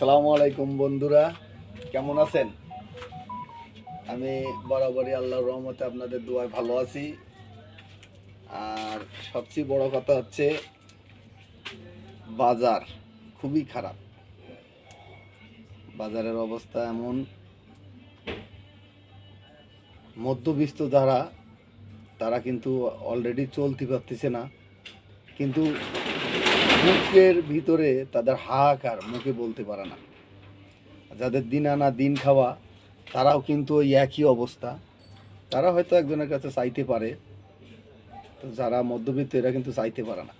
সালামু আলাইকুম বন্ধুরা, কেমন আছেন? আমি বরাবরই আল্লাহর রহমতে আপনাদের দোয়ায় ভালো আছি। আর সবচেয়ে বড় কথা হচ্ছে, বাজার খুবই খারাপ। বাজারের অবস্থা এমন। মধ্যবিস্ত যারা, তারা কিন্তু অলরেডি চলতে পারতেছে না। কিন্তু বুকের ভিতরে তাদের হাহাকার, মুখে বলতে পারে না। যাদের দিন আনা দিন খাওয়া, তারাও কিন্তু ওই একই অবস্থা। তারা হয়তো একজনের কাছে চাইতে পারে, তো যারা মধ্যবিত্ত এরা কিন্তু চাইতে পারে না।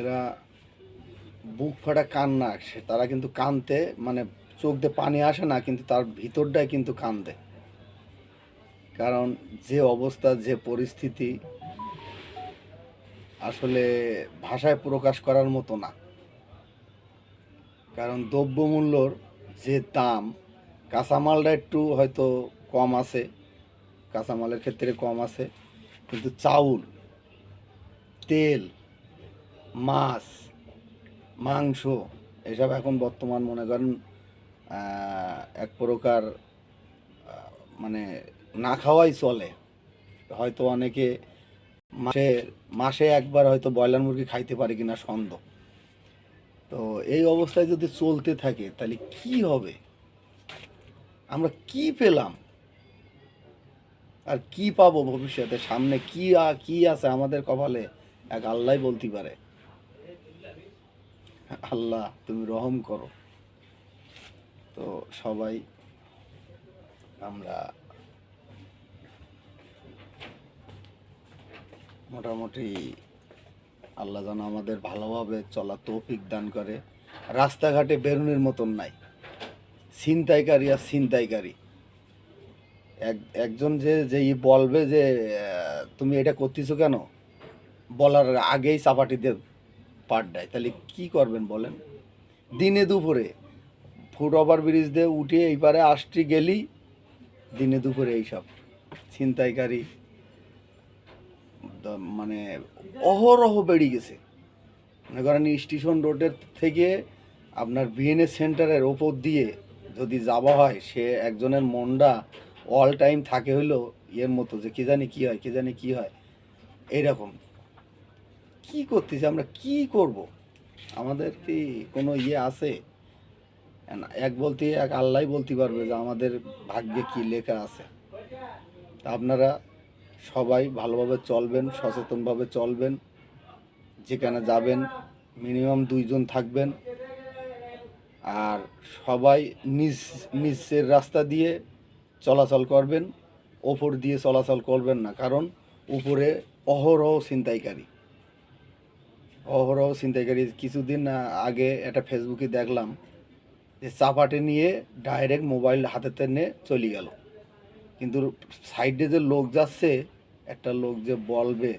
এরা বুক ফাটা কান্না আসে তারা কিন্তু কানতে মানে চোখ দিয়ে পানি আসে না, কিন্তু তার ভিতরটাই কিন্তু কান্দে। কারণ যে অবস্থা, যে পরিস্থিতি আসলে ভাষায় প্রকাশ করার মতো না। কারণ দ্রব্যমূল্যর যে দাম, কাঁচামালটা একটু হয়তো কম আছে, কাঁচামালের ক্ষেত্রে কম আছে, কিন্তু চাউল, তেল, মাছ, মাংস এসব এখন বর্তমান মনে করেন এক প্রকার মানে না খাওয়াই চলে। হয়তো অনেকে মাসে মাসে একবার হয়তো ব্রয়লার মুরগি খাইতে পারে কিনা সন্দেহ। তো এই অবস্থায় যদি চলতে থাকে, তাহলে কি হবে? আমরা কি পেলাম? আর কি পাবো ভবিষ্যতে? সামনে কি কি আছে আমাদের কপালে? এক আল্লাহ বলতে পারে। আল্লাহ, তুমি রহম করো। তো সবাই, আমরা মোটামুটি আল্লাহ যেন আমাদের ভালোভাবে চলা তৌফিক দান করে। রাস্তাঘাটে বেরোনোর মতন নাই। ছিনতাইকারী আর ছিনতাইকারী। এক, একজন যে যে ই বলবে যে তুমি এটা করতেছো কেন? বলার আগেই চাপাটি দিয়ে পাট দেয়। তাহলে কি করবেন বলেন? দিনে দুপুরে ফুট ওভার ব্রিজ দিয়ে উঠে এই পারে আসতে গেলি দিনে দুপুরে এইসব ছিনতাইকারী মানে অহরহ বেড়ে গেছে। মনে করেন স্টেশন রোডের থেকে আপনার বিএনএস সেন্টারের ওপর দিয়ে যদি যাওয়া হয়, সে একজনের মনটা অল টাইম থাকে হইল ইয়ের মতো যে কে জানি কী হয়, কে জানি কী হয়। এইরকম। কি করতেছি আমরা? কি করব? আমাদের কি কোনো ইয়ে আছে? এক বলতে, এক আল্লাহ বলতে পারবে যে আমাদের ভাগ্যে কি লেখা আছে। তা আপনারা সবাই ভালোভাবে চলবেন, সচেতনভাবে চলবেন, যেখানে যাবেন মিনিমাম দুইজন থাকবেন। আর সবাই নিজ নিচের রাস্তা দিয়ে চলাচল করবেন, ওপর দিয়ে চলাচল করবেন না, কারণ উপরে অহরহ ছিনতাইকারী। অহরহ ছিনতাইকারী, কিছুদিন আগে একটা ফেসবুকে দেখলাম যে চাপাটে নিয়ে ডাইরেক্ট মোবাইল হাতেতে নিয়ে চলে গেল। কিন্তু সাইডে যে লোক যাচ্ছে, একটা লোক যে বলবে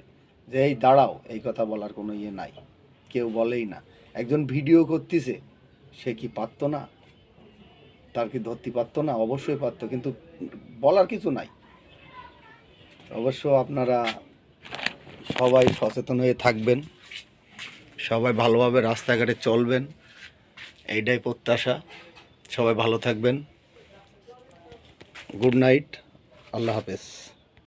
যে, এই দাঁড়াও, এই কথা বলার কোনো ইয়ে নাই। কেউ বলেই না। একজন ভিডিও করতেছে, সে কি পারতো না? তার কি ধরতে পারতো না? অবশ্যই পারতো, কিন্তু বলার কিছু নাই। অবশ্য আপনারা সবাই সচেতন হয়ে থাকবেন, সবাই ভালোভাবে রাস্তাঘাটে চলবেন, এইটাই প্রত্যাশা। সবাই ভালো থাকবেন। Good night. আল্লাহ হাফেজ।